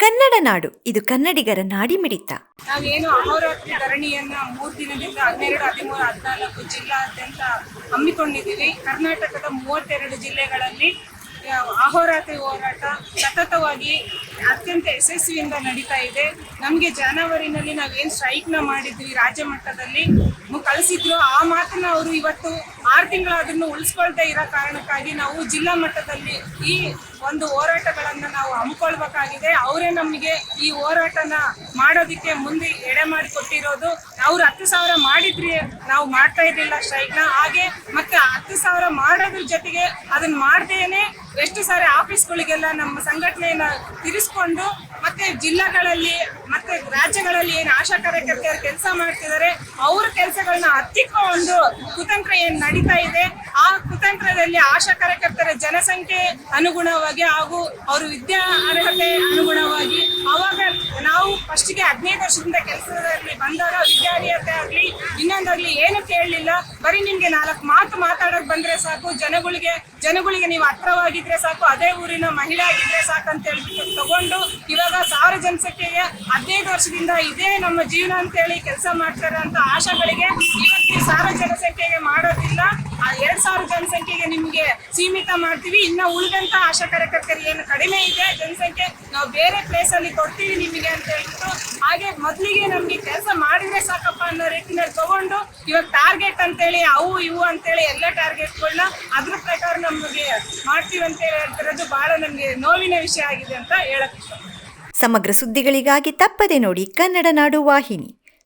ಕನ್ನಡ ನಾಡು. ಇದು ಕನ್ನಡಿಗರ ನಾಡಿ ಮಿಡಿತ ನಾವೇನು ಅಹೋರಾತ್ರಿ ಧರಣಿಯನ್ನ ಮೂರು ದಿನದಿಂದ ಹನ್ನೆರಡು, ಹದಿಮೂರು, ಹದಿನಾಲ್ಕು ಜಿಲ್ಲಾದ್ಯಂತ ಹಮ್ಮಿಕೊಂಡಿದ್ದೀವಿ. ಕರ್ನಾಟಕದ ಮೂವತ್ತೆರಡು ಜಿಲ್ಲೆಗಳಲ್ಲಿ ಅಹೋರಾತ್ರಿ ಹೋರಾಟ ಸತತವಾಗಿ ಅತ್ಯಂತ ಯಶಸ್ವಿಯಿಂದ ನಡೀತಾ ಇದೆ. ನಮಗೆ ಜನವರಿನಲ್ಲಿ ನಾವೇನು ಸ್ಟ್ರೈಕ್ನ ಮಾಡಿದ್ವಿ ರಾಜ್ಯ ಮಟ್ಟದಲ್ಲಿ ಕಳಿಸಿದ್ರು. ಆ ಮಾತನ್ನ ಅವರು ಇವತ್ತು ಆರು ತಿಂಗಳಾದ್ರೂ ಉಳಿಸ್ಕೊಳ್ತಾ ಇರೋ ಕಾರಣಕ್ಕಾಗಿ ನಾವು ಜಿಲ್ಲಾ ಮಟ್ಟದಲ್ಲಿ ಈ ಒಂದು ಹೋರಾಟಗಳನ್ನು ನಾವು ಹಮ್ಮಿಕೊಳ್ಬೇಕಾಗಿದೆ. ಅವರೇ ನಮಗೆ ಈ ಹೋರಾಟನ ಮಾಡೋದಕ್ಕೆ ಮುಂದೆ ಎಡೆ ಮಾಡಿ ಕೊಟ್ಟಿರೋದು. ಅವ್ರು ಹತ್ತು ಸಾವಿರ ಮಾಡಿದ್ರಿ, ನಾವು ಮಾಡ್ತಾ ಇರಲಿಲ್ಲ ಸ್ಟ್ರೈಕ್ನ ಹಾಗೆ ಮತ್ತೆ ಹತ್ತು ಸಾವಿರ ಮಾಡೋದ್ರ ಜೊತೆಗೆ ಅದನ್ನ ಮಾಡ್ದೇನೆ, ಎಷ್ಟು ಸಾರಿ ಆಫೀಸ್ಗಳಿಗೆಲ್ಲ ನಮ್ಮ ಸಂಘಟನೆಯನ್ನ ತಿರ್ಸ್ಕೊಂಡು ಮತ್ತೆ ಜಿಲ್ಲೆಗಳಲ್ಲಿ ಮತ್ತೆ ರಾಜ್ಯಗಳಲ್ಲಿ ಏನು ಆಶಾ ಕಾರ್ಯಕರ್ತೆಯರು ಕೆಲಸ ಮಾಡ್ತಿದ್ದಾರೆ ಅವ್ರ ಕೆಲಸಗಳನ್ನ ಹತ್ತಿಕೊಂಡು ಕುತಂತ್ರ ಏನ್ ನಡೀತಾ ಇದೆ, ಆ ಕುತಂತ್ರದಲ್ಲಿ ಆಶಾ ಕಾರ್ಯಕರ್ತರ ಜನಸಂಖ್ಯೆ ಅನುಗುಣವಾಗಿ ಹಾಗೂ ಅವರು ವಿದ್ಯಾ ಅರ್ಹತೆ ಫಸ್ಟ್ಗೆ ಹದಿನೈದು ವರ್ಷದಿಂದ ಕೆಲಸದಲ್ಲಿ ಬಂದವರು ವಿದ್ಯಾರ್ಥಿ ಆಗಲಿ ಇನ್ನೊಂದಾಗ್ಲಿ ಏನು ಕೇಳಲಿಲ್ಲ. ಬರೀ ನಿಮ್ಗೆ ನಾಲ್ಕು ಮಾತು ಮಾತಾಡೋಕೆ ಬಂದ್ರೆ ಸಾಕು, ಜನಗಳಿಗೆ ಜನಗಳಿಗೆ ನೀವು ಹತ್ರವಾಗಿದ್ರೆ ಸಾಕು, ಅದೇ ಊರಿನ ಮಹಿಳೆ ಆಗಿದ್ರೆ ಸಾಕು ಅಂತ ಹೇಳ್ಬಿಟ್ಟು ತಗೊಂಡು ಇವಾಗ ಸಾವಿರ ಜನಸಂಖ್ಯೆಗೆ ಹದಿನೈದು ವರ್ಷದಿಂದ ಇದೇ ನಮ್ಮ ಜೀವನ ಅಂತೇಳಿ ಕೆಲಸ ಮಾಡ್ತಾರೆ ಅಂತ ಆಶಾಗಳಿಗೆ ಇವತ್ತು ಸಾರ್ವಜನಿಕ ಜನಸಂಖ್ಯೆಗೆ ಮಾಡೋದಿಲ್ಲ. ಆ ಎರಡ್ ಸಾವಿರ ಜನಸಂಖ್ಯೆಗೆ ನಿಮ್ಗೆ ಸೀಮಿತ ಮಾಡ್ತೀವಿ. ಇನ್ನ ಉಳಿದಂತ ಆಶಾ ಕಾರ್ಯಕರ್ತರು ಏನು ಕಡಿಮೆ ಇದೆ, ಜನಸಂಖ್ಯೆ ನಾವು ಬೇರೆ ಪ್ಲೇಸ್ ಅಲ್ಲಿ ಕೊಡ್ತೀವಿ ನಿಮಗೆ ಅಂತ ಹೇಳ್ಬಿಟ್ಟು, ಹಾಗೆ ಮೊದಲಿಗೆ ನಮ್ಗೆ ಕೆಲಸ ಮಾಡಿದ್ರೆ ಸಾಕಪ್ಪ ಅನ್ನೋ ರೀತಿನಲ್ಲಿ ತಗೊಂಡು, ಇವಾಗ ಟಾರ್ಗೆಟ್ ಅಂತೇಳಿ, ಅವು ಇವು ಅಂತೇಳಿ ಎಲ್ಲ ಟಾರ್ಗೆಟ್ಗಳನ್ನ ಅದ್ರ ಪ್ರಕಾರ ನಮಗೆ ಮಾಡ್ತೀವಿ ಅಂತ ಹೇಳ್ತಿರೋದು ಬಹಳ ನಮ್ಗೆ ನೋವಿನ ವಿಷಯ ಆಗಿದೆ ಅಂತ ಹೇಳಕ್ ಸಮಗ್ರ ಸುದ್ದಿಗಳಿಗಾಗಿ ತಪ್ಪದೆ ನೋಡಿ ಕನ್ನಡ ನಾಡು ವಾಹಿನಿ.